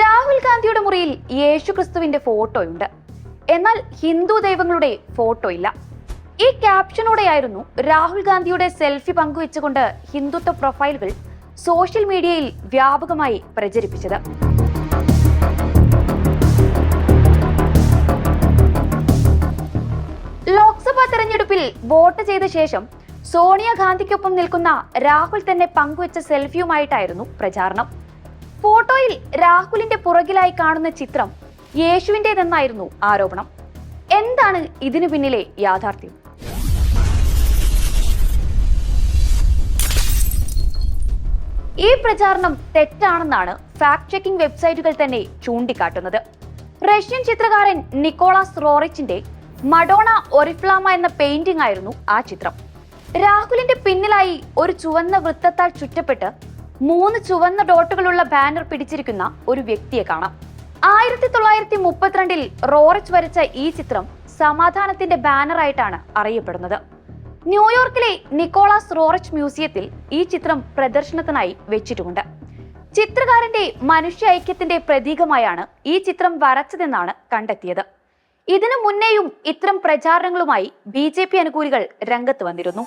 രാഹുൽ ഗാന്ധിയുടെ മുറിയിൽ യേശു ക്രിസ്തുവിന്റെ ഫോട്ടോയുണ്ട്. എന്നാൽ ഹിന്ദു ദൈവങ്ങളുടെ ഫോട്ടോ ഇല്ല ഈ ക്യാപ്ഷനോടെയായിരുന്നു രാഹുൽ ഗാന്ധിയുടെ സെൽഫി പങ്കുവെച്ചുകൊണ്ട് ഹിന്ദുത്വ പ്രൊഫൈലുകൾ സോഷ്യൽ മീഡിയയിൽ വ്യാപകമായി പ്രചരിപ്പിച്ചത്. ലോക്സഭാ തെരഞ്ഞെടുപ്പിൽ വോട്ട് ചെയ്ത ശേഷം സോണിയാഗാന്ധിക്കൊപ്പം നിൽക്കുന്ന രാഹുൽ തന്നെ പങ്കുവച്ച സെൽഫിയുമായിട്ടായിരുന്നു പ്രചാരണം. ഫോട്ടോയിൽ രാഹുലിന്റെ പുറകിലായി കാണുന്ന ചിത്രം യേശുവിന്റെതെന്നായിരുന്നു ആരോപണം. എന്താണ് ഇതിനു പിന്നിലെ യാഥാർത്ഥ്യം? ഈ പ്രചാരണം തെറ്റാണെന്നാണ് ഫാക്ട് ചെക്കിംഗ് വെബ്സൈറ്റുകൾ തന്നെ ചൂണ്ടിക്കാട്ടുന്നത്. റഷ്യൻ ചിത്രകാരൻ നിക്കോളാസ് റോറിച്ചിന്റെ മഡോണ ഒറിഫ്ലാമ എന്ന പെയിന്റിംഗ് ആയിരുന്നു ആ ചിത്രം. രാഹുലിന്റെ പിന്നിലായി ഒരു ചുവന്ന വൃത്തത്താൽ ചുറ്റപ്പെട്ട് മൂന്ന് ചുവന്ന ഡോട്ടുകളുള്ള ബാനർ പിടിച്ചിരിക്കുന്ന ഒരു വ്യക്തിയെ കാണാം. ആയിരത്തി തൊള്ളായിരത്തി മുപ്പത്തിരണ്ടിൽ റോറിച്ച് വരച്ച ഈ ചിത്രം സമാധാനത്തിന്റെ ബാനറായിട്ടാണ് അറിയപ്പെടുന്നത്. ന്യൂയോർക്കിലെ നിക്കോളാസ് റോറച്ച് മ്യൂസിയത്തിൽ ഈ ചിത്രം പ്രദർശനത്തിനായി വെച്ചിട്ടുമുണ്ട്. ചിത്രകാരന്റെ മനുഷ്യ ഐക്യത്തിന്റെ പ്രതീകമായാണ് ഈ ചിത്രം വരച്ചതെന്നാണ് കണ്ടെത്തിയത്. ഇതിനു മുന്നേയും ഇത്തരം പ്രചാരണങ്ങളുമായി ബി ജെ പി അനുകൂലികൾ രംഗത്ത് വന്നിരുന്നു.